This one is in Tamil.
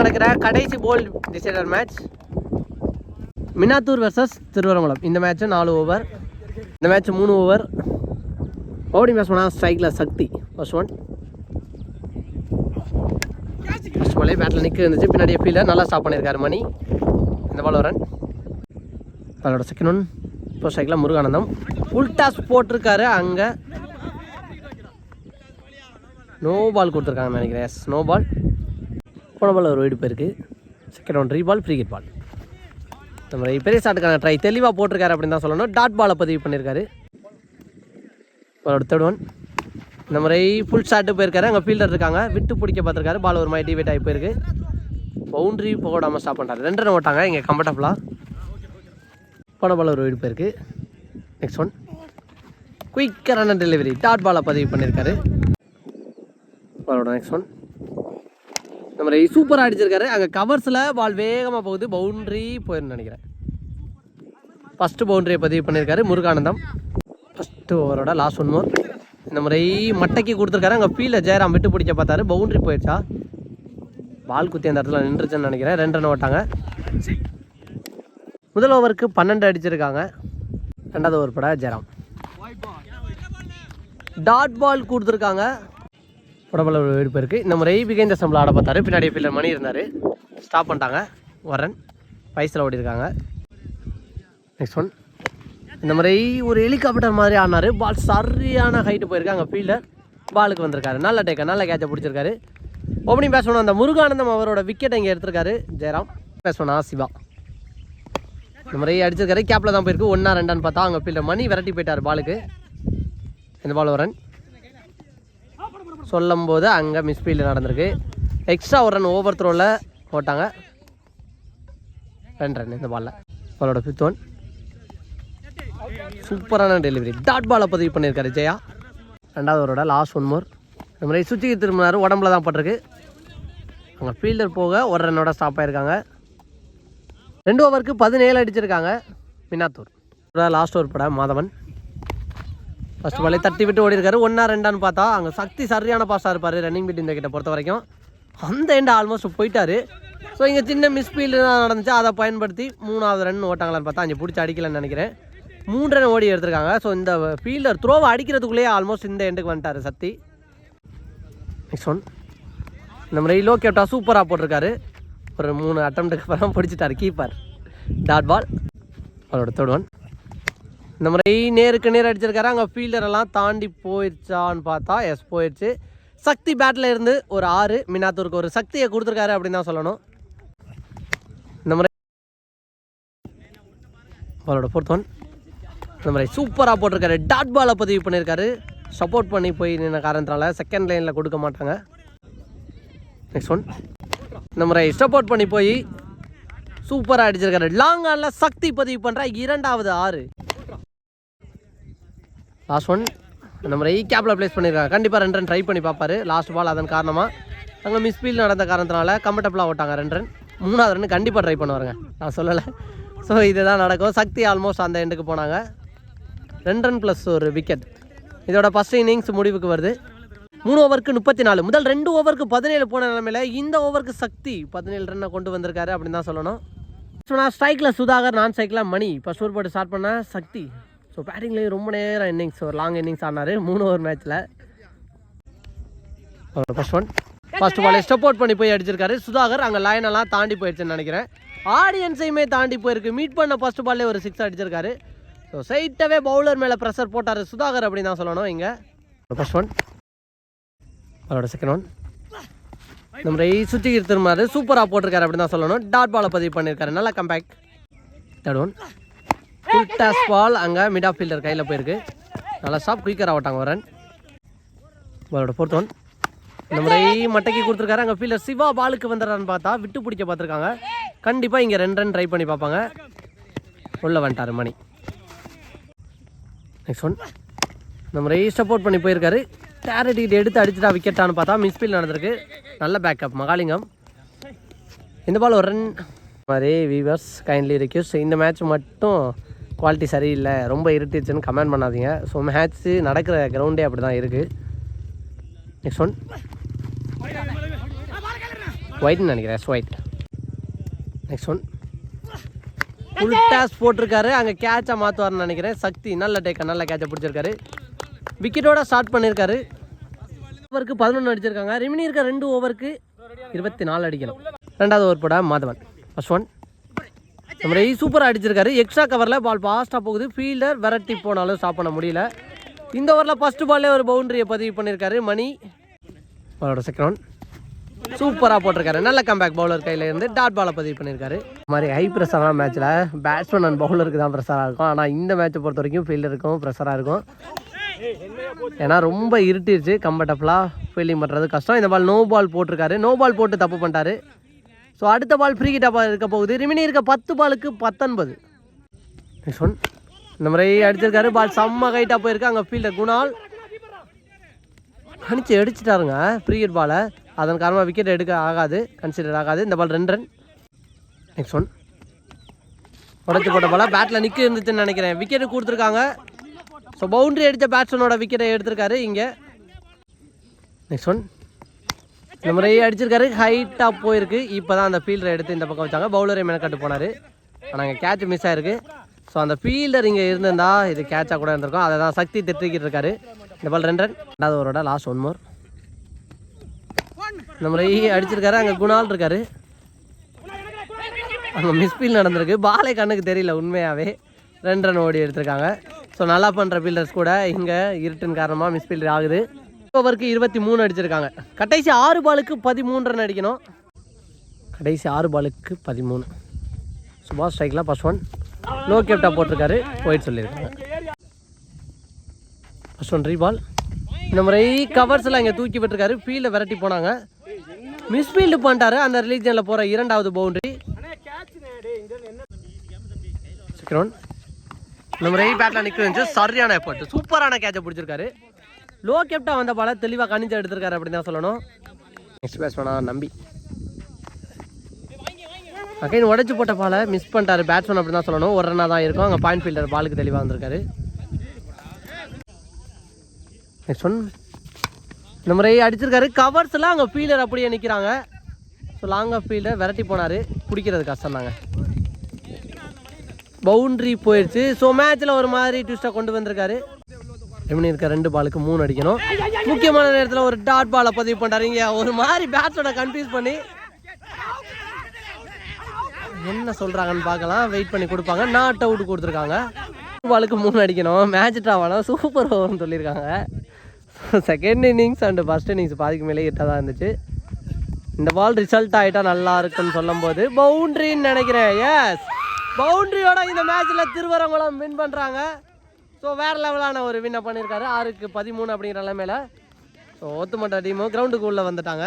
நடக்கிற கடைசி போல் decider match Minathur versus Thiruvarangulam. இந்த மேட்ச்சு நாலு ஓவர் இந்த மேட்ச் மூணு ஓவர் ஓடி மேட்ச் பண்ணால் ஸ்ட்ரைக்கில் சக்தி. ஃபர்ஸ்ட் ஒன் ஃபர்ஸ்ட் பாலே பேட்டில் நிற்க இருந்துச்சு. பின்னாடி ஃபீல்டர் நல்லா ஸ்டாப் பண்ணியிருக்காரு மணி. இந்த பால் ரன் அதோட செகண்ட் ஒன் இப்போ ஸ்ட்ரைக்கில் முருகானந்தம். ஃபுல் டாஸ் போட்டிருக்காரு அங்கே. நோ பால் கொடுத்துருக்காங்க நினைக்கிறேன். எஸ் நோ பால் போன பால் ஒரு வீடு போயிருக்கு second one re ball free hit ball நம்ம பெரிய ஷாட்டுக்கான ட்ரை தெளிவாக போட்டிருக்காரு அப்படின்னு தான் சொல்லணும். டாட் பாலை பதிவு பண்ணியிருக்காரு பாலோட தேர்ட் ஒன் இந்த மாதிரி ஃபுல் ஷாட்டு போயிருக்காரு. அங்கே ஃபீல்டர் இருக்காங்க. விட்டு பிடிக்க பார்த்துருக்காரு. பால் ஒரு மாதிரி டிவேட் ஆகி போயிருக்கு. பவுண்ட்ரி போடாமல் ஸ்டாப் பண்ணுறாரு ரெண்டு ரன் ஓட்டாங்க. இங்கே கம்ஃபர்டபுளாக போன பால் ஒரு வீடு போயிருக்கு நெக்ஸ்ட் ஒன் குயிக்கரான டெலிவரி டாட் பாலை பதிவு பண்ணியிருக்காரு அவரோட நெக்ஸ்ட் ஒன் இந்த மாதிரி சூப்பராக அடிச்சிருக்காரு. அங்கே கவர்ஸில் பால் வேகமாக போகுது. பவுண்ட்ரி போயிருன்னு நினைக்கிறேன். ஃபஸ்ட்டு பவுண்டரியை பதிவு பண்ணியிருக்காரு முருகானந்தம். ஃபஸ்ட்டு ஓவரோட லாஸ்ட் ஒன் மோர் இந்த முறை மட்டைக்கு கொடுத்துருக்காரு. அங்கே ஃபீல்டில் ஜெயராம் விட்டு பிடிக்க பார்த்தாரு. பவுண்ட்ரி போயிடுச்சா? பால் குத்தி அந்த இடத்துல நின்றுச்சுன்னு நினைக்கிறேன். ரெண்டு ரன் ஓட்டாங்க. முதல் ஓவருக்கு பன்னெண்டு அடிச்சிருக்காங்க. ரெண்டாவது ஓவர் பட ஜெயராம். டாட் பால் கொடுத்துருக்காங்க. உடம்புல ஒரு வெடிப்பு இருக்குது இந்த முறை பிகைந்த சம்பளம் ஆட பார்த்தாரு. பின்னாடி பில்லர் மணி இருந்தார். ஸ்டாப் பண்ணிட்டாங்க. வரன் பைசில் ஓடிருக்காங்க. நெக்ஸ்ட் ஒன் இந்த மாதிரி ஒரு ஹெலிகாப்டர் மாதிரி ஆடினார். பால் சரியான ஹைட்டு போயிருக்காங்க ஃபீல்டர் பாலுக்கு வந்திருக்காரு. நல்ல டேக்கர் நல்ல கேட்சை பிடிச்சிருக்காரு. ஓப்பனிங் பேசணும் அந்த முருகானந்தம் அவரோட விக்கெட்டை இங்கே எடுத்திருக்காரு. ஜெயராம். பேசணும் சிவா. இந்த மாதிரி அடிச்சிருக்காரு. கேப்பில் தான் போயிருக்கு. ஒன்றா ரெண்டான்னு பார்த்தா அங்கே ஃபீல்டர் மணி விரட்டி போயிட்டார் பாலுக்கு இந்த பால் வரன் சொல்லும் போது அங்கே மிஸ்பீல்டு நடந்திருக்கு. எக்ஸ்ட்ரா ஒரு ரன் ஓவர் த்ரோவில் போட்டாங்க. ரெண்டு ரன் இந்த பாலில் பாலோட ஃபிஃப்த் ஒன் சூப்பரான டெலிவரி டாட் பாலை பதிவு பண்ணியிருக்காரு ஜெயா. ரெண்டாவது ஓவரோட லாஸ்ட் ஒன் மோர் இந்த மாதிரி சுற்றிக்கு திரும்பினார் உடம்புல தான் பட்டிருக்கு. அங்கே ஃபீல்டர் போக ஒரு ரன்னோட ஸ்டாப் ஆகிருக்காங்க ரெண்டு ஓவருக்கு பதினேழு அடிச்சிருக்காங்க. மின்னாத்தூர். லாஸ்ட் ஓவர் பட மாதவன். ஃபஸ்ட்டு பாலே தட்டி விட்டு ஓடி இருக்காரு ஒன்றா ரெண்டான்னு பார்த்தா அங்கே சக்தி சரியான பாஸாக இருப்பார் ரன்னிங் பிட் இந்த கிட்ட பொறுத்த வரைக்கும். அந்த எண்டு ஆல்மோஸ்ட் போயிட்டாரு. ஸோ இங்கே சின்ன மிஸ்பீல்டு தான் நடந்துச்சு. அதை பயன்படுத்தி மூணாவது ரன் ஓட்டாங்களான்னு பார்த்தா அஞ்சு பிடிச்சி அடிக்கலன்னு நினைக்கிறேன். மூணு ரன் ஓடி எடுத்திருக்காங்க. ஸோ இந்த ஃபீல்டர் த்ரோவை அடிக்கிறதுக்குள்ளேயே ஆல்மோஸ்ட் இந்த எண்டுக்கு வந்துட்டார் சக்தி. நெக்ஸ்ட் ஒன் இந்த மாதிரி லோ கேப்டா சூப்பராக போட்டிருக்காரு. ஒரு மூணு அட்டம்ப்ட்டுக்கு அப்புறம் பிடிச்சிட்டாரு கீப்பர் டாட் பால் அவரோட தேர்ட் ஒன் இந்த மாதிரி நேருக்கு நேர் அடிச்சிருக்காரு. அங்கே ஃபீல்டர் எல்லாம் தாண்டி போயிடுச்சான்னு பார்த்தா எஸ் போயிடுச்சு. சக்தி பேட்டில் இருந்து ஒரு ஆறு மினாத்தூருக்கு ஒரு சக்தியை கொடுத்துருக்காரு அப்படின்னு தான் சொல்லணும். இந்த மாதிரி பாலோட ஃபோர்த் ஒன் இந்த மாதிரி சூப்பராக போட்டிருக்காரு. டாட் பாலை பதிவு பண்ணியிருக்காரு. சப்போர்ட் பண்ணி போய் நின்ன காரணத்தினால செகண்ட் லைனில் கொடுக்க மாட்டாங்க. நெக்ஸ்ட் ஒன் இந்த மாதிரி சப்போர்ட் பண்ணி போய் சூப்பராக அடிச்சிருக்காரு. லாங் ஆனில் சக்தி பதிவு பண்ணுற இரண்டாவது ஆறு. லாஸ்ட் ஒன் அந்த மாதிரி கேப்பில் ப்ளேஸ் பண்ணியிருக்காங்க கண்டிப்பாக ரெண்டு ரன் ட்ரை பண்ணி பார்ப்பாரு. லாஸ்ட் பால் அதன் காரணமாக அங்கே மிஸ்பீல் நடந்த காரணத்தினால கம்ஃபர்டபுளாக ஓட்டாங்க ரெண்டு ரன் மூணாவது ரன் கண்டிப்பாக ட்ரை பண்ணுவாருங்க. நான் சொல்லலை. ஸோ இதுதான் நடக்கும். சக்தி ஆல்மோஸ்ட் அந்த எண்டுக்கு போனாங்க. ரெண்டு ரன் ப்ளஸ் ஒரு விக்கெட் இதோட ஃபஸ்ட் இன்னிங்ஸ் முடிவுக்கு வருது. மூணு ஓவருக்கு முப்பத்தி நாலு முதல் ரெண்டு ஓவருக்கு பதினேழு போன நிலமையில இந்த ஓவருக்கு சக்தி பதினேழு ரன்னை கொண்டு வந்திருக்காரு அப்படின்னு தான் சொல்லணும். ஸோ நான் ஸ்ட்ரைக்கில் சுதாகர் நான் ஸ்ட்ரைக்கில் மணி. இப்போ ஸ்டோர் போட்டு ஸ்டார்ட் பண்ண சக்தி. ஸோ பேட்டிங்லேயும் ரொம்ப நேரம் இன்னிங்ஸ் ஒரு லாங் இன்னிங்ஸ் ஆனார் மூணு ஓவர் மேட்ச்சில் ஃபர்ஸ்ட் ஒன் ஃபர்ஸ்ட் பாலே ஸ்டெப் அவுட் பண்ணி போய் அடிச்சிருக்காரு. சுதாகர் அங்கே லைனெல்லாம் தாண்டி போயிடுச்சுன்னு நினைக்கிறேன். ஆடியன்ஸையுமே தாண்டி போயிருக்கு. மீட் பண்ண ஃபர்ஸ்ட் பால்லே ஒரு சிக்ஸ் அடிச்சிருக்காரு. ஸோ சைட்டாகவே பவுலர் மேலே ப்ரெஷர் போட்டார் சுதாகர் அப்படின்னு தான் சொல்லணும் இங்கே. ஃபர்ஸ்ட் ஒன் அவரோட செகண்ட் ஒன் இந்த சுற்றி திரும்பாரு சூப்பராக போட்டிருக்காரு அப்படின்னு தான் சொல்லணும். டாட் பாலை பதிவு பண்ணியிருக்காரு நல்லா comeback third one full toss ball அங்கே மிட் ஆஃப் ஃபீல்டர் கையில் போயிருக்கு. நல்லா ஸ்டாப் குயிக்கர் ஆகட்டாங்க ஒரு ரன் பாலோட ஃபோர்த் ஒன் இந்த முறை மட்டைக்கு கொடுத்துருக்காரு. அங்கே ஃபீல்டர் சிவா பாலுக்கு வந்துடுறான்னு பார்த்தா விட்டு பிடிக்க பார்த்துருக்காங்க. கண்டிப்பாக இங்கே ரெண்டு ரன் ட்ரை பண்ணி பார்ப்பாங்க. உள்ளே வந்துட்டாரு மணி. நெக்ஸ்ட் ஒன் இந்த முறை சப்போர்ட் பண்ணி போயிருக்காரு. டேரட்டி எடுத்து அடிச்சுட்டா விக்கெட்டான்னு பார்த்தா மிஸ்பீல் நடந்திருக்கு. நல்ல பேக்கப் மகாலிங்கம். இந்த பால் ஒரு ரன் மாதிரி வீவர்ஸ் கைண்ட்லி ரெக்யூஸ் இந்த மேட்ச் மட்டும் குவாலிட்டி சரியில்லை ரொம்ப இருட்டுச்சுன்னு கமெண்ட் பண்ணாதீங்க. ஸோ மேட்ச்சு நடக்கிற கிரவுண்டே அப்படி தான் இருக்குது நெக்ஸ்ட் ஒன் ஒயிட்னு நினைக்கிறேன் yes wide next one full toss போட்டிருக்காரு. அங்கே கேட்சை மாற்றுவார்னு நினைக்கிறேன். சக்தி நல்ல டேக்கா நல்ல கேட்சை பிடிச்சிருக்காரு. விக்கெட்டோட ஸ்டார்ட் பண்ணியிருக்காரு ஓவருக்கு பதினொன்று அடிச்சிருக்காங்க. ரிமினி இருக்க ரெண்டு ஓவருக்கு இருபத்தி நாலு அடிக்கணும். ரெண்டாவது ஓவர் போட மாதவன். ஃபர்ஸ்ட் ஒன் நம்ம சூப்பராக அடிச்சிருக்காரு. எக்ஸ்ட்ரா கவரில் பால் ஃபாஸ்ட்டாக போகுது. ஃபீல்டர் விரட்டி போனாலும் ஸ்டாப் பண்ண முடியல. இந்த ஓவரில் ஃபஸ்ட்டு பால்லே ஒரு பவுண்டரியை பதிவு பண்ணியிருக்காரு மணி. அவரோட செகண்ட் ஒன் சூப்பராக போட்டிருக்காரு. நல்ல கம்பேக் பவுலர் கையில் இருந்து டாட் பாலை பதிவு பண்ணியிருக்காரு இது மாதிரி ஹை ப்ரெஷரான மேட்ச்சில் பேட்ஸ்மேன் அண்ட் பவுலருக்கு தான் ப்ரெஷராக இருக்கும். ஆனால் இந்த மேட்சை பொறுத்த வரைக்கும் ஃபீல்டருக்கும் ப்ரெஷராக இருக்கும். ஏன்னா ரொம்ப இருட்டிருச்சு. கம்ஃபர்டபுளாக ஃபீல்டிங் பண்ணுறது கஷ்டம். இந்த பால் நோ பால் போட்டிருக்காரு. நோ பால் போட்டு தப்பு பண்ணிட்டாரு. ஸோ அடுத்த பால் ஃப்ரீ கிட்டாக இருக்க போகுது. ரிமினி இருக்க பத்து பாலுக்கு பத்தொன்பது. நெக்ஸ்ட் ஒன் இந்த முறை அடிச்சிருக்காரு. பால் செம்ம ஹைட்டாக போயிருக்கு. அங்கே ஃபீல்டர் குணால். அடிச்சு அடிச்சிட்டாருங்க. ஃப்ரீ ஹிட் பாலை அதன் காரணமாக விக்கெட் எடுக்க ஆகாது. கன்சிடர் ஆகாது. இந்த பால் ரெண்டு ரன் நெக்ஸ்ட் ஒன் உடச்சி போட்ட பால் பேட்டில் நிற்க இருந்துச்சுன்னு நினைக்கிறேன். விக்கெட்டு கொடுத்துருக்காங்க. ஸோ பவுண்டரி அடித்த பேட்ஸ்மேனோட விக்கெட்டை எடுத்திருக்காரு இங்கே. நெக்ஸ்ட் ஒன் இந்த முறை அடிச்சிருக்காரு. ஹைட்டாக போயிருக்கு. இப்போ தான் அந்த ஃபீல்டரை எடுத்து இந்த பக்கம் வச்சாங்க. பவுலரே மெனக்கட்டு போனார். ஆனால் அங்கே கேட்ச் மிஸ் ஆயிருக்கு. ஸோ அந்த ஃபீல்டர் இங்கே இருந்திருந்தா இது கேட்சாக கூட இருந்திருக்கும். அதை தான் சக்தி திட்டிக்கிட்டு இருக்காரு. இந்த பால் ரெண்டு ரன் ரெண்டாவது ஓவரோட லாஸ்ட் ஒன் மோர் இந்த முறை அடிச்சிருக்காரு. அங்கே குணால் இருக்காரு. அங்கே மிஸ்பீல் நடந்திருக்கு. பாலே கண்ணுக்கு தெரியல உண்மையாகவே ரெண்டு ரன் ஓடி எடுத்திருக்காங்க. ஸோ நல்லா பண்ணுற ஃபீல்டர்ஸ் கூட இங்கே இருட்டின் காரணமாக மிஸ்பீல்டர் ஆகுது. ஓவருக்கு இருபத்தி மூணு அடிச்சிருக்காங்க. கடைசி ஆறு பாலுக்கு பதிமூன்று ரன் அடிக்கணும். கடைசி ஆறு பாலுக்கு பதிமூணு. சுபாஷ் ஸ்ட்ரைக்கில் ஃபஸ்ட் ஒன் லோ கேப்டா போட்டிருக்காரு. போயிட்டு சொல்லியிருக்காங்க. ஃபஸ்ட் ஒன் ரீபால் இந்த முறை கவர்ஸ்லாம் இங்கே தூக்கி விட்டுருக்காரு. ஃபீல்டை விரட்டி போனாங்க. மிஸ்ஃபீல்டு பண்ணிட்டாரு. அந்த ரிலீஜனில் போகிற இரண்டாவது பவுண்டரி செகண்ட் ஒன் இந்த முறை பேட்டில் நிற்க சரியான எஃபர்ட் சூப்பரான கேட்சை பிடிச்சிருக்காரு. லோ கேப்டா வந்த பால தெளிவாக கணிச்சு எடுத்திருக்காரு அப்படின்னு தான் சொல்லணும். நெக்ஸ்ட் பேட்ஸ்மேனா நம்பி. அகைன் உடச்சி போட்ட பாலை மிஸ் பண்ணிட்டாரு பேட்ஸ்மேன் அப்படி தான் சொல்லணும். ஒரு ரன்னாக தான் இருக்கும். அங்கே பாயிண்ட் ஃபீல்டர் பாலுக்கு தெளிவாக வந்திருக்காரு. நெக்ஸ்ட் ஒன் இந்த முறை அடிச்சிருக்காரு. கவர்ஸ்லாம் அங்கே ஃபீல்டர் அப்படியே நிற்கிறாங்க ஸோ லாங் ஆஃப் ஃபீல்டர் விரட்டி போனார். பிடிக்கிறது கஷ்டம் தாங்க. பவுண்ட்ரி போயிடுச்சு ஸோ மேட்ச்சில் ஒரு மாதிரி ட்விஸ்ட்டாக கொண்டு வந்திருக்காரு. ரெமினி இருக்க ரெண்டு பாலுக்கு மூணு அடிக்கணும். முக்கியமான நேரத்தில் ஒரு டாட் பாலை பதிவு பண்ணுறாரு இங்கே ஒரு மாதிரி பேட்ஸோட கன்ஃபியூஸ் பண்ணி என்ன சொல்கிறாங்கன்னு பார்க்கலாம். வெயிட் பண்ணி கொடுப்பாங்க. நாட் அவுட் கொடுத்துருக்காங்க. பாலுக்கு மூணு அடிக்கணும். மேட்ச் ட்ராவானா சூப்பர் ஓவர்னு சொல்லியிருக்காங்க. Second innings and first innings பாதிக்கு மேலே கிட்ட தான் இருந்துச்சு. இந்த பால் ரிசல்ட் ஆகிட்டா நல்லா இருக்குன்னு சொல்லும்போது பவுண்ட்ரின்னு நினைக்கிறேன். எஸ் பவுண்ட்ரியோட இந்த மேட்ச்சில் திருவரங்குளம் வின் பண்ணுறாங்க ஸோ வேறு லெவலான ஒரு வின்னை பண்ணியிருக்காரு ஆறுக்கு பதிமூணு அப்படிங்கிற நிலைமையில. ஸோ ஒத்துமட்ட டீமும் கிரவுண்டுக்கு உள்ளே வந்துட்டாங்க.